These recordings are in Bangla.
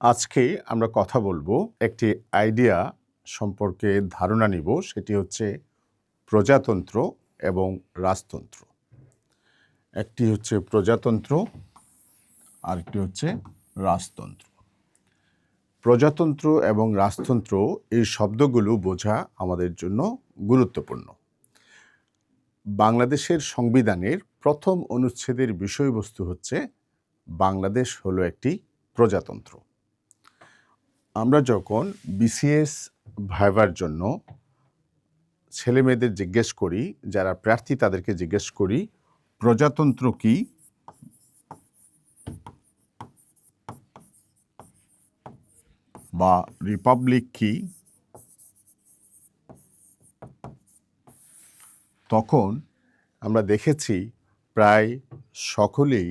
আজকে আমরা কথা বলব একটি আইডিয়া সম্পর্কে ধারণা নিব, সেটি হচ্ছে প্রজাতন্ত্র এবং রাজতন্ত্র। একটি হচ্ছে প্রজাতন্ত্র, আরেকটি হচ্ছে রাজতন্ত্র। প্রজাতন্ত্র এবং রাজতন্ত্র এই শব্দগুলো বোঝা আমাদের জন্য গুরুত্বপূর্ণ। বাংলাদেশের সংবিধানের প্রথম অনুচ্ছেদের বিষয়বস্তু হচ্ছে, বাংলাদেশ হলো একটি প্রজাতন্ত্র। আমরা যখন বিসিএস ভাইবার জন্য ছেলে মেয়েদের জিজ্ঞেস করি, যারা প্রার্থী তাদেরকে জিজ্ঞেস করি, প্রজাতন্ত্র কি? বা রিপাবলিক কি? তখন আমরা দেখেছি প্রায় সকলেই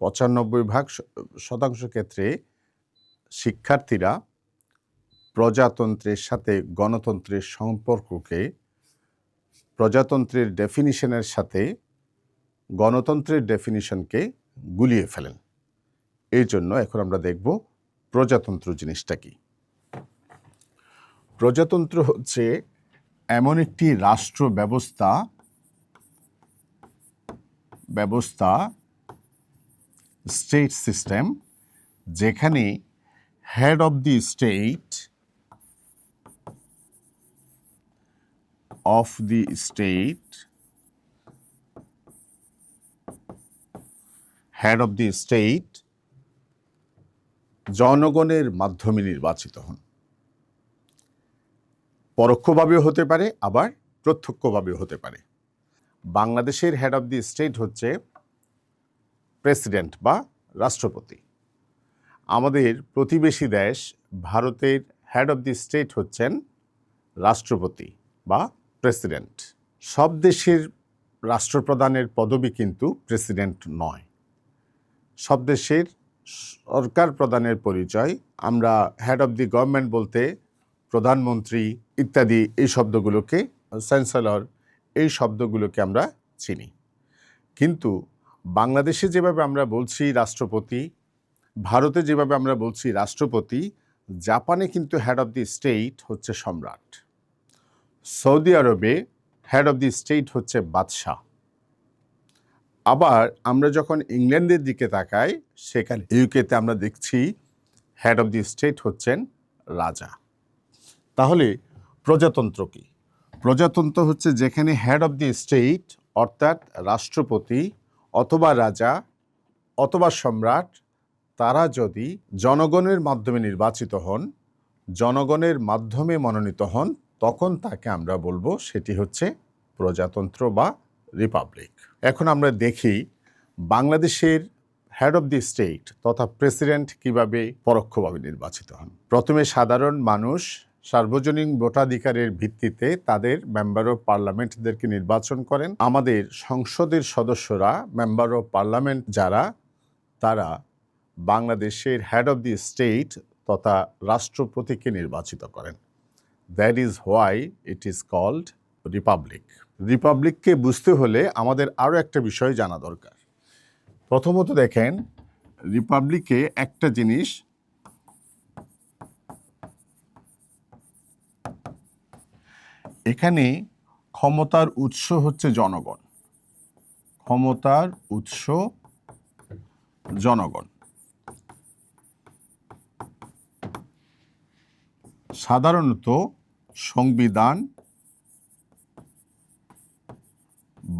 পঁচানব্বই ভাগ শতাংশ ক্ষেত্রে শিক্ষার্থীরা প্রজাতন্ত্রের সাথে গণতন্ত্রের সম্পর্ককে, প্রজাতন্ত্রের ডেফিনিশনের সাথে গণতন্ত্রের ডেফিনিশনকে গুলিয়ে ফেলেন। এই জন্য এখন আমরা দেখব প্রজাতন্ত্র জিনিসটা কি। প্রজাতন্ত্র হচ্ছে এমন একটি রাষ্ট্র ব্যবস্থা ব্যবস্থা, স্টেট সিস্টেম যেখানে head of the state of the state head of the state জনগণের মাধ্যমে নির্বাচিত হন। পরোক্ষভাবেও হতে পারে, আবার প্রত্যক্ষভাবেও হতে পারে। বাংলাদেশের হেড অফ দি স্টেট হচ্ছে প্রেসিডেন্ট বা রাষ্ট্রপতি। আমাদের প্রতিবেশী দেশ ভারতের হেড অব দি স্টেট হচ্ছেন রাষ্ট্রপতি বা প্রেসিডেন্ট সব দেশের রাষ্ট্রপ্রধানের পদবি কিন্তু প্রেসিডেন্ট নয়। সব দেশের সরকার প্রধানের পরিচয় আমরা হেড অব দি গভর্নমেন্ট বলতে প্রধানমন্ত্রী ইত্যাদি এই শব্দগুলোকে চ্যান্সেলর এই শব্দগুলোকে আমরা চিনি। কিন্তু বাংলাদেশে যেভাবে আমরা বলছি রাষ্ট্রপতি ভারতে যেভাবে আমরা বলছি রাষ্ট্রপতি, জাপানে কিন্তু হেড অফ দি স্টেট হচ্ছে সম্রাট। সৌদি আরবে হেড অফ দি স্টেট হচ্ছে বাদশাহ। আবার আমরা যখন ইংল্যান্ডের দিকে তাকাই, সেখানে ইউকেতে আমরা দেখছি হেড অফ দি স্টেট হচ্ছেন রাজা। তাহলে প্রজাতন্ত্র কি? প্রজাতন্ত্র হচ্ছে যেখানে হেড অফ দি স্টেট অর্থাৎ রাষ্ট্রপতি অথবা রাজা অথবা সম্রাট তারা যদি জনগণের মাধ্যমে নির্বাচিত হন, জনগণের মাধ্যমে মনোনীত হন, তখন তাকে আমরা বলব সেটি হচ্ছে প্রজাতন্ত্র বা রিপাবলিক। এখন আমরা দেখি বাংলাদেশের হেড অফ দি স্টেট তথা প্রেসিডেন্ট কীভাবে পরোক্ষভাবে নির্বাচিত হন। প্রথমে সাধারণ মানুষ সার্বজনীন ভোটাধিকারের ভিত্তিতে তাদের মেম্বার অফ পার্লামেন্টদেরকে নির্বাচন করেন। আমাদের সংসদের সদস্যরা মেম্বার অফ পার্লামেন্ট যারা, তারা বাংলাদেশের হেড অব দি স্টেট তথা রাষ্ট্রপতিকে নির্বাচিত করেন। That is why it is called republic রিপাবলিককে বুঝতে হলে আমাদের আরও একটা বিষয় জানা দরকার। প্রথমত দেখেন রিপাবলিকে একটা জিনিস এখানে ক্ষমতার উৎস হচ্ছে জনগণ। ক্ষমতার উৎস জনগণ। সাধারণত সংবিধান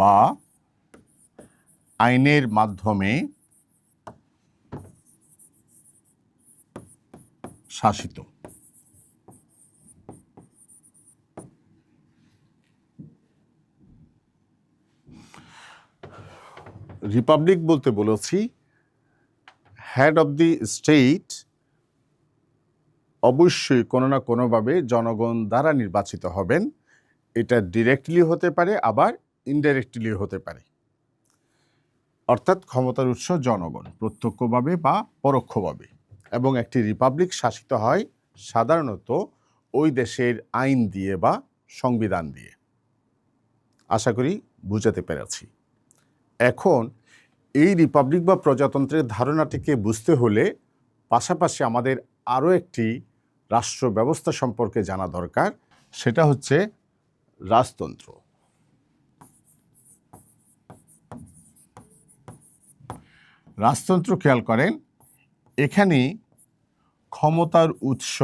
বা আইনের মাধ্যমে শাসিত। রিপাবলিক বলতে বলেছি হেড অফ দি স্টেট অবশ্যই কোনো না কোনোভাবে জনগণ দ্বারা নির্বাচিত হবেন। এটা ডিরেক্টলি হতে পারে, আবার ইনডাইরেক্টলি হতে পারে। অর্থাৎ ক্ষমতার উৎস জনগণ, প্রত্যক্ষভাবে বা পরোক্ষভাবে। এবং একটি রিপাবলিক শাসিত হয় সাধারণত ওই দেশের আইন দিয়ে বা সংবিধান দিয়ে। আশা করি বুঝাতে পেরেছি। এখন, এই রিপাবলিক বা প্রজাতন্ত্রের ধারণাটিকে বুঝতে হলে পাশাপাশি আমাদের আরও একটি রাষ্ট্র ব্যবস্থা সম্পর্কে জানা দরকার, সেটা হচ্ছে রাজতন্ত্র। রাজতন্ত্র খেয়াল করেন এখানে ক্ষমতার উৎস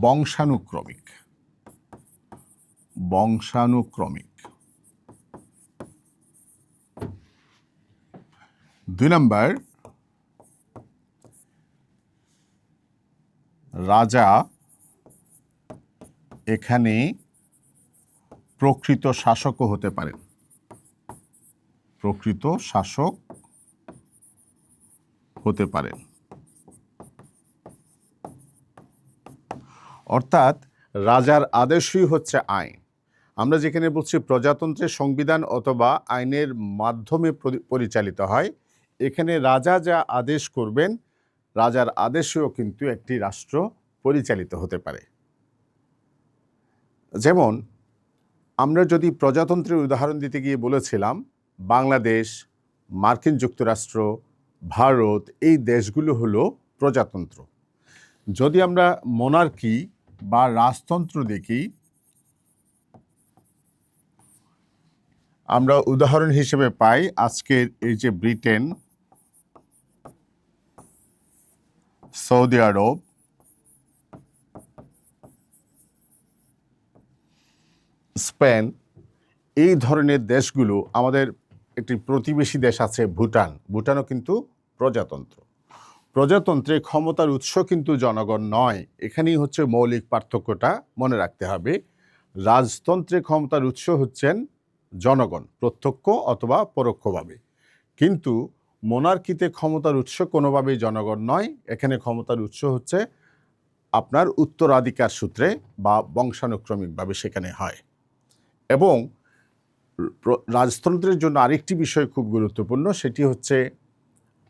বংশানুক্রমিক। বংশানুক্রমিক। দুই নম্বর, রাজা এখানে প্রকৃত শাসকও হতে পারেন। প্রকৃত শাসক হতে পারেন। অর্থাৎ রাজার আদেশই হচ্ছে আইন। আমরা যেখানে বলছি প্রজাতন্ত্রের সংবিধান অথবা আইনের মাধ্যমে পরিচালিত হয় এখানে রাজা যা আদেশ করবেন, রাজার আদেশেও কিন্তু একটি রাষ্ট্র পরিচালিত হতে পারে। যেমন, আমরা যদি প্রজাতন্ত্রের উদাহরণ দিতে গিয়ে বলেছিলাম, বাংলাদেশ, মার্কিন যুক্তরাষ্ট্র, ভারত, এই দেশগুলো হলো প্রজাতন্ত্র। যদি আমরা মোনার্কি বা রাজতন্ত্র দেখি, আমরা উদাহরণ হিসেবে পাই আজকের এই যে ব্রিটেন সৌদি আরব। স্পেন, এই ধরনের দেশগুলো আমাদের একটি প্রতিবেশী দেশ আছে ভুটান। ভুটানও কিন্তু প্রজাতন্ত্র। প্রজাতন্ত্রে ক্ষমতার উৎস কিন্তু জনগণ নয়। এখানেই হচ্ছে মৌলিক পার্থক্যটা মনে রাখতে হবে। রাজতন্ত্রে ক্ষমতার উৎস হচ্ছেন জনগণ, প্রত্যক্ষ অথবা পরোক্ষভাবে। কিন্তু মোনার্কিতে ক্ষমতার উৎস কোনোভাবেই জনগণ নয়। এখানে ক্ষমতার উৎস হচ্ছে আপনার উত্তরাধিকার সূত্রে বা বংশানুক্রমিকভাবে সেখানে হয়। এবং রাজতন্ত্রের জন্য আরেকটি বিষয় খুব গুরুত্বপূর্ণ, সেটি হচ্ছে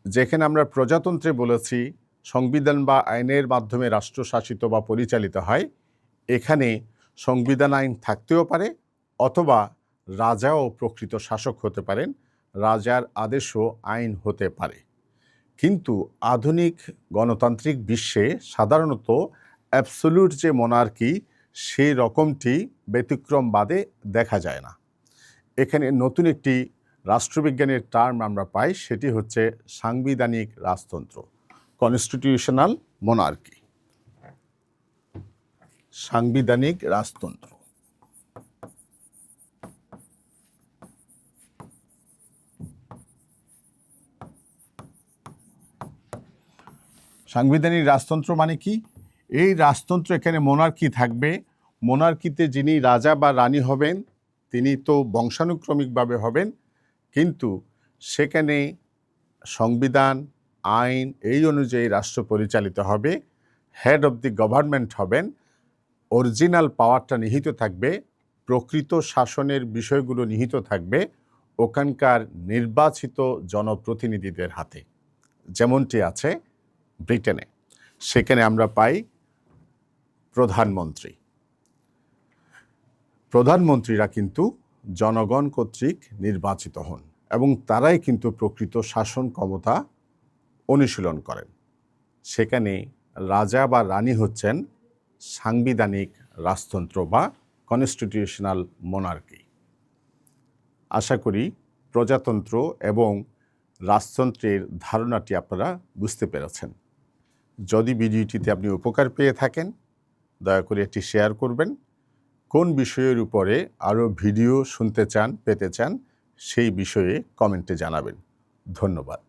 যেখানে আমরা প্রজাতন্ত্রে বলেছি, সংবিধান বা আইনের মাধ্যমে রাষ্ট্র শাসিত বা পরিচালিত হয়, এখানে সংবিধান আইন থাকতেও পারে অথবা রাজাও প্রকৃত শাসক হতে পারেন। রাজার আদেশও আইন হতে পারে। কিন্তু আধুনিক গণতান্ত্রিক বিশ্বে সাধারণত অ্যাবসোলিউট যে মোনার্কি, সেই রকমটি ব্যতিক্রম বাদে দেখা যায় না। এখানে নতুন একটি রাষ্ট্রবিজ্ঞানের টার্ম আমরা পাই, সেটি হচ্ছে সাংবিধানিক রাজতন্ত্র কনস্টিটিউশনাল মোনার্কি সাংবিধানিক রাজতন্ত্র। সাংবিধানিক রাজতন্ত্র মানে কি? এই রাজতন্ত্র এখানে মোনার্কি থাকবে। মোনার্কিতে যিনি রাজা বা রানী হবেন, তিনি তো বংশানুক্রমিকভাবে হবেন। কিন্তু সেখানে সংবিধান, আইন এই অনুযায়ী রাষ্ট্র পরিচালিত হবে। হেড অব দি গভর্নমেন্ট হবেন। অরিজিনাল পাওয়ারটা নিহিত থাকবে। প্রকৃত শাসনের বিষয়গুলো নিহিত থাকবে ওখানকার নির্বাচিত জনপ্রতিনিধিদের হাতে। যেমনটি আছে ব্রিটেনে। সেখানে আমরা পাই প্রধানমন্ত্রী। প্রধানমন্ত্রীরা কিন্তু জনগণ কর্তৃক নির্বাচিত হন এবং তারাই কিন্তু প্রকৃত শাসন ক্ষমতা অনুশীলন করেন। সেখানে রাজা বা রানী হচ্ছেন সাংবিধানিক রাজতন্ত্র বা কনস্টিটিউশনাল মোনার্কি আশা করি প্রজাতন্ত্র এবং রাজতন্ত্রের ধারণাটি আপনারা বুঝতে পেরেছেন। যদি ভিডিওটিতে আপনি উপকার পেয়ে থাকেন, দয়া করে এটি শেয়ার করবেন। কোন বিষয়ের উপরে আরও ভিডিও শুনতে চান, পেতে চান, সেই বিষয়ে কমেন্টে জানাবেন। ধন্যবাদ।